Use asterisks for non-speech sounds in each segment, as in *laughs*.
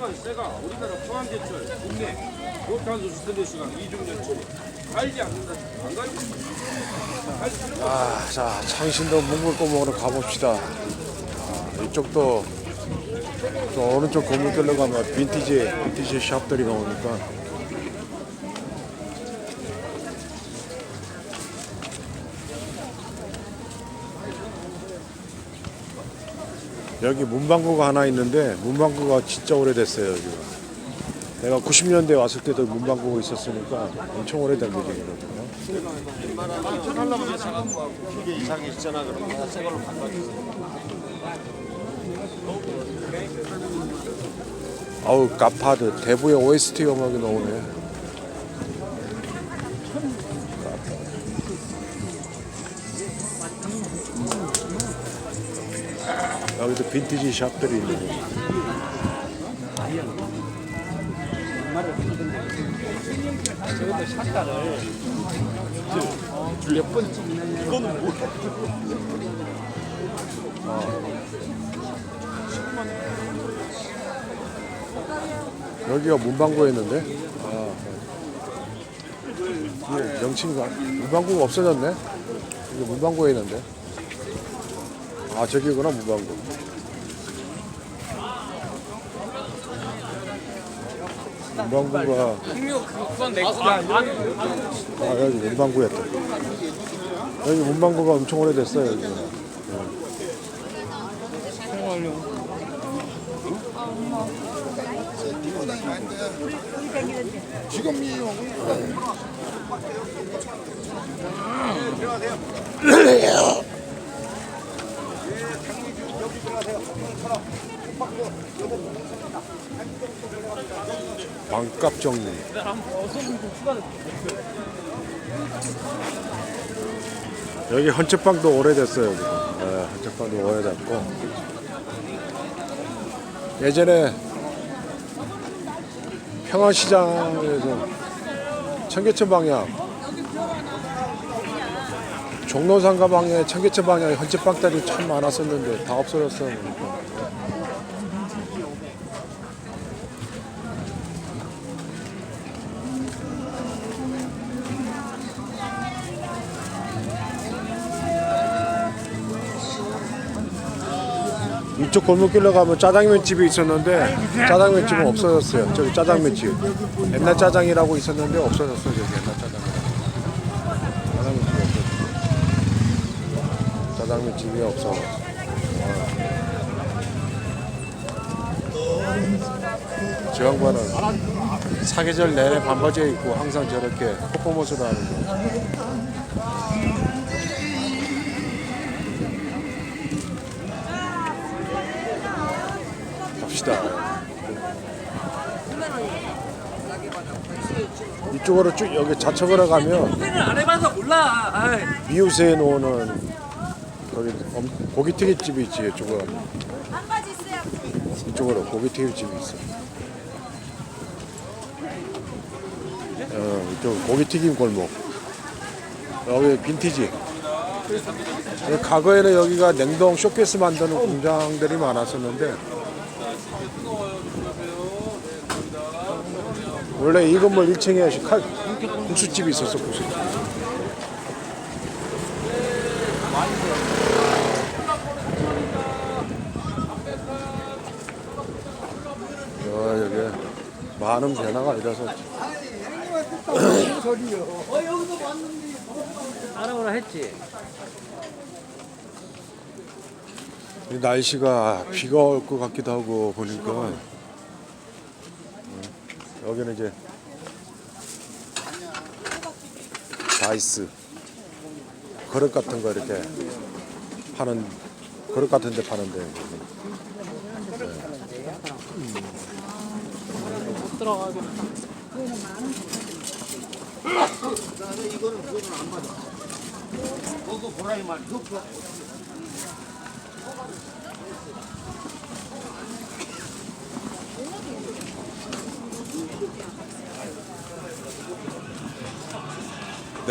깔끔한 새가 우리나라 포항제철 국내 고탄소 스테레 시간 이중제철이 갈지 않는다. 안 갈지. 아, 자, 창신도 몽골고목으로 가봅시다. 아, 이쪽도 저 오른쪽 건물 들러가면 빈티지, 빈티지 샵들이 나오니까. 여기 문방구가 하나 있는데 문방구가 진짜 오래됐어요 여기가. 내가 90년대 왔을 때도 문방구가 있었으니까 엄청 오래된 바꿔주세요. 아우 가파드 대부의 OST 음악이 나오네. 여기도 빈티지 샵들이 있네. 여기가 문방구였는데. 아, 이게 명칭가? 문방구가 없어졌네. 이게 문방구였는데. 아 저기구나 문방구. 문방구가 그건 내 거. 아니, 아니. 아 여기 문방구였다. 여기 문방구가 엄청 오래됐어요 여기. *laughs* 반값 정리. 여기 헌책방도 오래됐어요. 여기. 네, 헌책방도 오래됐고 예전에 평안시장에서 청계천 방향 종로상가 방향에 청계천 방향에 헌책방들이 참 많았었는데 다 없어졌어요. 이쪽 골목길로 가면 짜장면 집이 있었는데 짜장면 집은 없어졌어요. 저기 짜장면 집. 옛날 짜장이라고 있었는데 없어졌어 저기 옛날 짜장. 짜장면 집이 없어. 짜장면 집이 없어. 저 양반은 사계절 내내 반바지에 입고 항상 저렇게 퍼포먼스를 하는 거. 이쪽으로 쭉 여기 좌측으로 가면 안 해봐서 몰라. 아이. 미우새에 놓는 거기 엄- 고기튀김집이 있지 이쪽으로 가면. 이쪽으로 고기튀김집이 있어. 어, 이쪽 고기튀김 골목. 여기 빈티지. 예, 과거에는 여기가 냉동 쇼케이스 만드는 공장들이 많았었는데 원래 이 건물 1층에 칼 국수집이 있었어 국수집. 야, 여기 많은 변화가 일어서 알아보라 했지. 이 날씨가 비가 올 것 같기도 하고 보니까 어, 여기는 이제 다이스 그릇 같은 거 이렇게 파는 그릇 같은 데 파는데. 네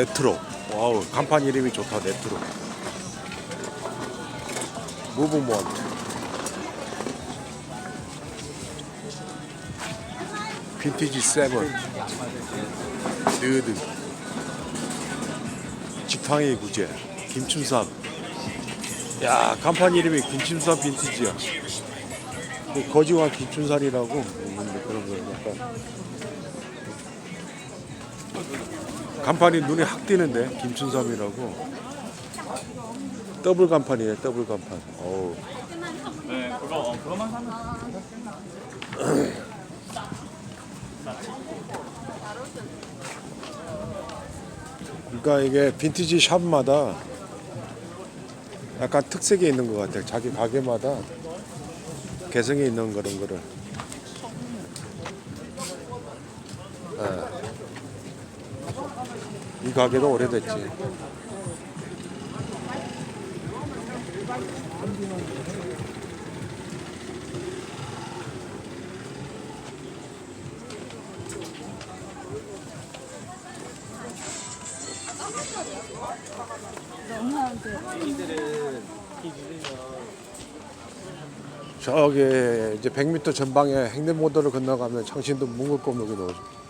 트로. 와우 간판 이름이 좋다 네트로. 무브먼트 빈티지 세븐. 느드 지팡이 구제. 김춘삼. 야 간판 이름이 김춘삼 빈티지야. 그 거지와 김춘삼이라고? 있는데 그런 거 약간 간판이 눈에 확 띄는데 김춘삼이라고 더블 간판이에요 더블 간판 어우 그러니까 이게 빈티지 샵마다 약간 특색이 있는 것 같아요. 자기 가게마다 개성이 있는 그런 거를. 예. 이 가게도 오래됐지. 저기 이제 100m 전방에 횡단보도를 건너가면 창신도 뭉글꼬물이 나오죠.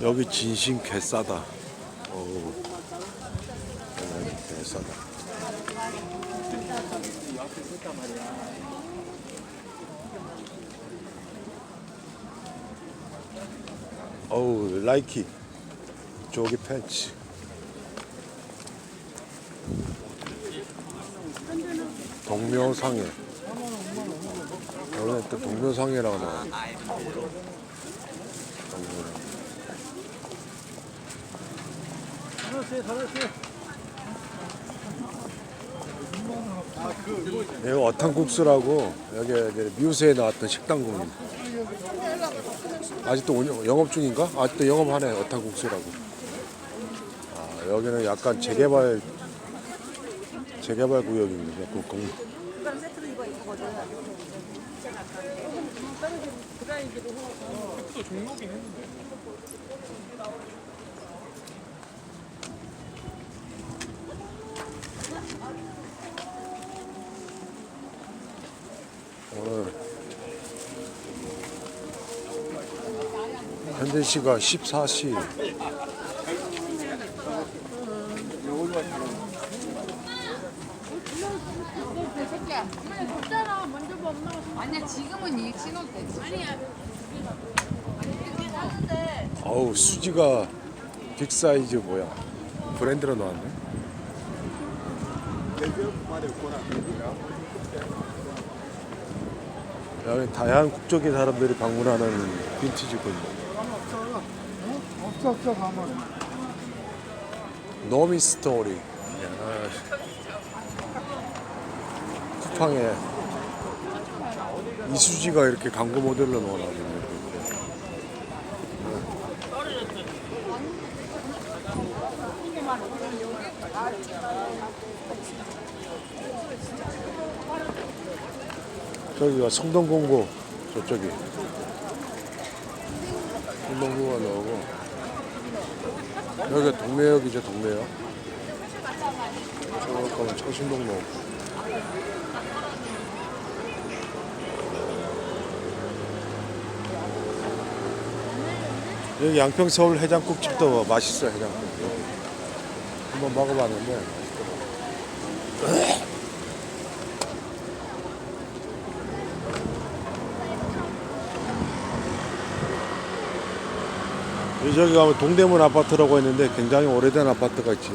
여기 진심 개싸다. 어우, 여기 개싸다. 라이키. 조기 팬츠. 동묘상해. 여기는 또 동묘상해라고 나와. 여기 어탕국수라고 여기 이제 미우새에 나왔던 식당국입니다. 아직도 운영, 영업 중인가? 아직도 영업하네 어탕국수라고. 아, 여기는 약간 재개발 재개발 구역입니다. 자꾸 공. 또 종목이 했는데. 3시가 14시. 아니야 지금은 이 신호 때 아니야. 아우 수지가 빅 사이즈 뭐야? 브랜드로 나왔네. 다양한 국적의 사람들이 방문하는 빈티지군요. 없어 가면 노미 스토리. 야. 쿠팡에 이수지가 이렇게 광고 모델로 나오나보네 저기가 성동공고 저쪽이. 성동구가 나오고 여기가 동묘역이죠 동묘역. 창신동 나오고. 여기 양평 서울 해장국집도 맛있어 해장국 한번 먹어봤는데. 맛있더라고 저기 가면 동대문 아파트라고 했는데 굉장히 오래된 아파트가 있지.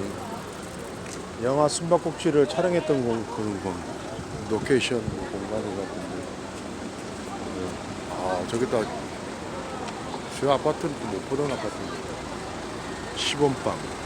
영화 숨바꼭질을 촬영했던 공, 그런 공, 로케이션 공간이 같은데. 네. 아, 저기다, 저 아파트는 또못 보던 아파트인데. 시범빵.